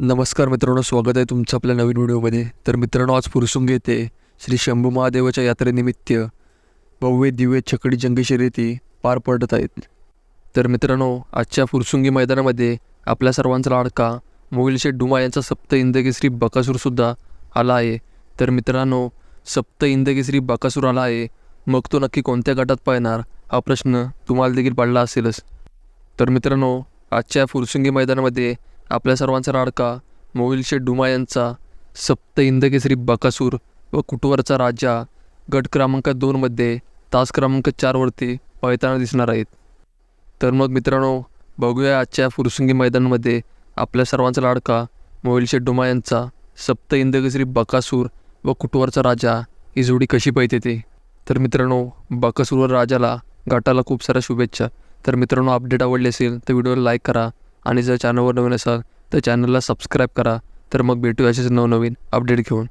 नमस्कार मित्रांनो स्वागत आहे तुमचं आपल्या नवीन व्हिडिओमध्ये. तर मित्रांनो आज फुरसुंगी येथे श्री शंभू महादेवाच्या यात्रेनिमित्त भव्य दिव्य छकडी जंगी शर्यती पार पडत आहेत. तर मित्रांनो आजच्या फुरसुंगी मैदानामध्ये आपल्या सर्वांचा लाडका मोहिलशेठ डुमा यांचा सप्त इंदकेसरी बकासूरसुद्धा आला आहे. तर मित्रांनो सप्त इंदकेसरी बकासूर आला आहे. मग तो नक्की कोणत्या गटात पाहणार हा प्रश्न तुम्हाला देखील पडला असेलच. तर मित्रांनो आजच्या फुरसुंगी मैदानामध्ये आपल्या सर्वांचा लाडका मोहिलशे डुमा यांचा सप्त इंदकेसरी बकासूर व कुटुवरचा राजा गट क्रमांक दोनमध्ये तास क्रमांक चारवरती पळताना दिसणार आहेत. तर मग मित्रांनो बघूया आजच्या फुरसुंगी मैदानामध्ये आपल्या सर्वांचा लाडका मोहिलशे डुमा यांचा सप्त इंदकेसरी बकासूर व कुटुवरचा राजा ही जोडी कशी पाहिजे ते. तर मित्रांनो बकासूर व राजाला गटाला खूप साऱ्या शुभेच्छा. तर मित्रांनो अपडेट आवडले असेल तर व्हिडिओला लाईक करा आणि जर चॅनलवर नवीन असाल तर चॅनलला सबस्क्राईब करा. तर मग भेटू असेच नवनवीन अपडेट घेऊन.